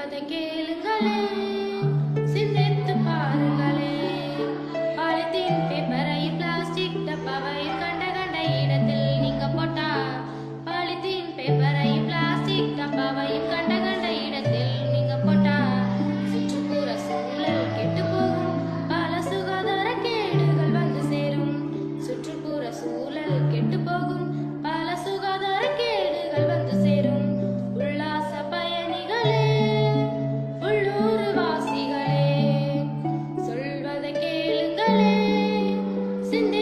கதை கேளுங்களே சிந்தித்து பாருங்களே. பாலித்தீன் பேப்பரை பிளாஸ்டிக் டப்பாவை கண்ட கண்ட இடத்தில் நீங்க போட்டா பாலித்தீன் பேப்பரை பிளாஸ்டிக் டப்பாவை கண்ட Cindy.